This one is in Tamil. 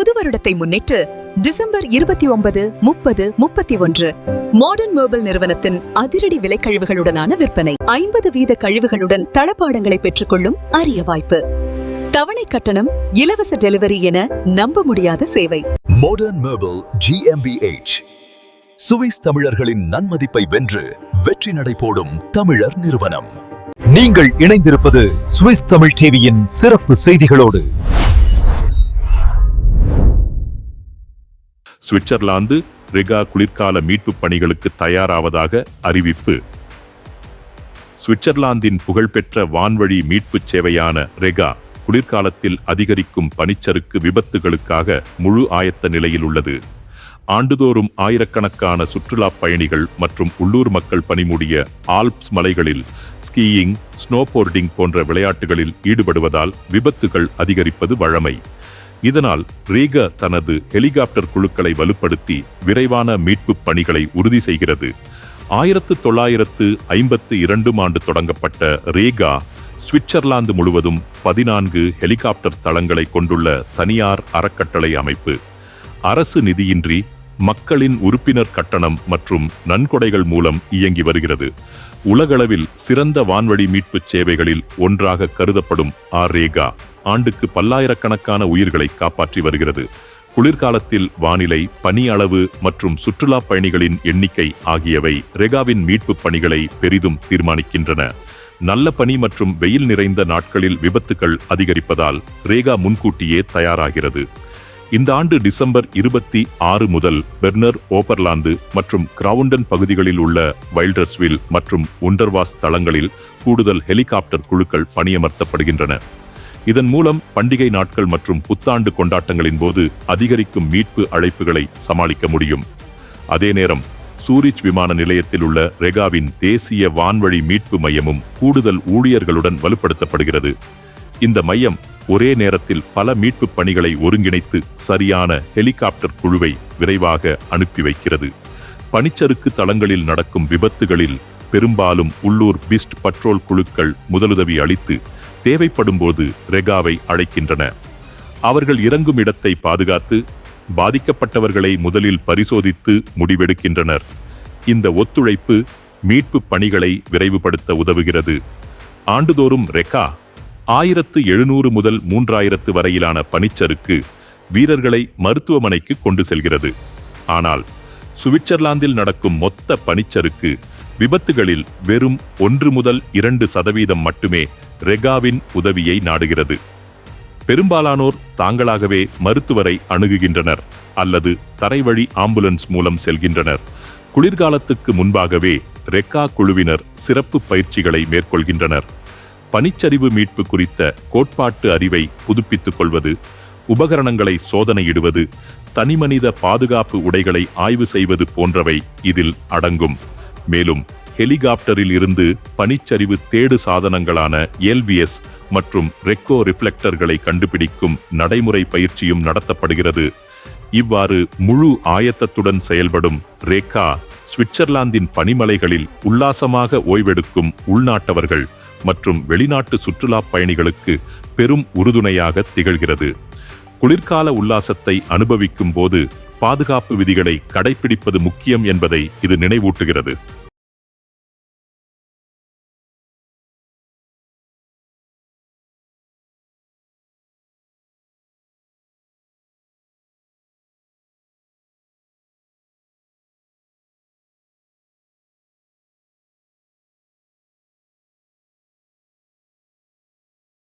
புது வருடத்தை முன்னிட்டு டிசம்பர் இருபத்தி ஒன்பது முப்பது முப்பத்தி ஒன்று மாடர்ன் மோபல் நிறுவனத்தின் அதிரடி விலை கழிவுகளுடனான விற்பனை. ஐம்பது வீத கழிவுகளுடன் தளபாடங்களை பெற்றுக்கொள்ளும் அரிய வாய்ப்பு. தவணை கட்டணம் இலவச டெலிவரி என நம்ப முடியாத சேவை. மாடர்ன் மர்பிள் ஜிஎம்பிஎச் சுவிஸ் தமிழர்களின் நன்மதிப்பை வென்று வெற்றி நடை போடும் தமிழர் நிறுவனம். நீங்கள் இணைந்திருப்பது சுவிஸ் தமிழ் டிவியின் சிறப்பு செய்திகளோடு. சுவிட்சர்லாந்து ரிகா குளிர்கால மீட்பு பணிகளுக்கு தயாராவதாக அறிவிப்பு. சுவிட்சர்லாந்தின் புகழ்பெற்ற வான்வழி மீட்புச் சேவையான ரெகா குளிர்காலத்தில் அதிகரிக்கும் பனிச்சறுக்கு விபத்துகளுக்காக முழு ஆயத்த நிலையில் உள்ளது. ஆண்டுதோறும் ஆயிரக்கணக்கான சுற்றுலாப் பயணிகள் மற்றும் உள்ளூர் மக்கள் பணிமுடிய ஆல்ப்ஸ் மலைகளில் ஸ்கீயிங் ஸ்னோபோர்டிங் போன்ற விளையாட்டுகளில் ஈடுபடுவதால் விபத்துகள் அதிகரிப்பது வழமை. இதனால் ரீக தனது ஹெலிகாப்டர் குழுக்களை வலுப்படுத்தி விரைவான மீட்புப் பணிகளை உறுதி செய்கிறது. ஆயிரத்து தொள்ளாயிரத்து ஐம்பத்து இரண்டும் ஆண்டு தொடங்கப்பட்ட ரேகா சுவிட்சர்லாந்து முழுவதும் பதினான்கு ஹெலிகாப்டர் தளங்களை கொண்டுள்ள தனியார் அறக்கட்டளை அமைப்பு. அரசு நிதியின்றி மக்களின் உறுப்பினர் கட்டணம் மற்றும் நன்கொடைகள் மூலம் இயங்கி வருகிறது. உலகளவில் சிறந்த வான்வழி மீட்புச் சேவைகளில் ஒன்றாக கருதப்படும் ஆர் ரேகா. ஆண்டுக்கு பல்லாயிரக்கணக்கான உயிர்களை காப்பாற்றி வருகிறது. குளிர்காலத்தில் வானிலை பனி அளவு மற்றும் சுற்றுலா பயணிகளின் எண்ணிக்கை ஆகியவை ரெகாவின் மீட்பு பணிகளை பெரிதும் தீர்மானிக்கின்றன. நல்ல பனி மற்றும் வெயில் நிறைந்த நாட்களில் விபத்துகள் அதிகரிப்பதால் ரேகா முன்கூட்டியே தயாராகிறது. இந்த ஆண்டு டிசம்பர் இருபத்தி ஆறு முதல் பெர்னர் ஓபர்லாந்து மற்றும் கிரவுண்டன் பகுதிகளில் உள்ள வைல்டர்ஸ்வில் மற்றும் உண்டர்வாஸ் தளங்களில் கூடுதல் ஹெலிகாப்டர் குழுக்கள் பணியமர்த்தப்படுகின்றன. இதன் மூலம் பண்டிகை நாட்கள் மற்றும் புத்தாண்டு கொண்டாட்டங்களின் போது அதிகரிக்கும் மீட்பு அழைப்புகளை சமாளிக்க முடியும். அதே நேரம் சூரிச் விமான நிலையத்தில் உள்ள ரெகாவின் தேசிய வான்வழி மீட்பு மையமும் கூடுதல் ஊழியர்களுடன் வலுப்படுத்தப்படுகிறது. இந்த மையம் ஒரே நேரத்தில் பல மீட்பு பணிகளை ஒருங்கிணைத்து சரியான ஹெலிகாப்டர் குழுவை விரைவாக அனுப்பி வைக்கிறது. பனிச்சறுக்கு தளங்களில் நடக்கும் விபத்துகளில் பெரும்பாலும் உள்ளூர் பிஸ்ட் பட்ரோல் குழுக்கள் முதலுதவி அளித்து தேவைப்படும்போது ரெகாவை அழைக்கின்றன. அவர்கள் இறங்கும் இடத்தை பாதுகாத்து பாதிக்கப்பட்டவர்களை முதலில் பரிசோதித்து முடிவெடுக்கின்றனர். இந்த ஒத்துழைப்பு மீட்பு பணிகளை விரைவுபடுத்த உதவுகிறது. ஆண்டுதோறும் ரெகா ஆயிரத்து எழுநூறு முதல் மூன்றாயிரத்து வரையிலான பனிச்சறுக்கு வீரர்களை மருத்துவமனைக்கு கொண்டு செல்கிறது. ஆனால் சுவிட்சர்லாந்தில் நடக்கும் மொத்த பனிச்சறுக்கு விபத்துகளில் வெறும் ஒன்று முதல் இரண்டு சதவீதம் மட்டுமே ரெகாவின் உதவியை நாடுகிறது. பெரும்பாலானோர் தாங்களாகவே மருத்துவரை அணுகுகின்றனர் அல்லது தரைவழி ஆம்புலன்ஸ் மூலம் செல்கின்றனர். குளிர்காலத்துக்கு முன்பாகவே ரெக்கா குழுவினர் சிறப்பு பயிற்சிகளை மேற்கொள்கின்றனர். பனிச்சரிவு மீட்பு குறித்த கோட்பாட்டு அறிவை புதுப்பித்துக் கொள்வது உபகரணங்களை சோதனையிடுவது தனிமனித பாதுகாப்பு உடைகளை ஆய்வு செய்வது போன்றவை இதில் அடங்கும். மேலும் ஹெலிகாப்டரில் இருந்து பனிச்சரிவு தேடு சாதனங்களான எல்விஎஸ் மற்றும் ரெக்கோ ரிஃப்ளெக்டர்களை கண்டுபிடிக்கும் நடைமுறை பயிற்சியும் நடத்தப்படுகிறது. இவ்வாறு முழு ஆயத்தத்துடன் செயல்படும் ரேகா சுவிட்சர்லாந்தின் பனிமலைகளில் உல்லாசமாக ஓய்வெடுக்கும் உள்நாட்டவர்கள் மற்றும் வெளிநாட்டு சுற்றுலா பயணிகளுக்கு பெரும் உறுதுணையாக திகழ்கிறது. குளிர்கால உல்லாசத்தை அனுபவிக்கும் போது பாதுகாப்பு விதிகளை கடைபிடிப்பது முக்கியம் என்பதை இது நினைவூட்டுகிறது.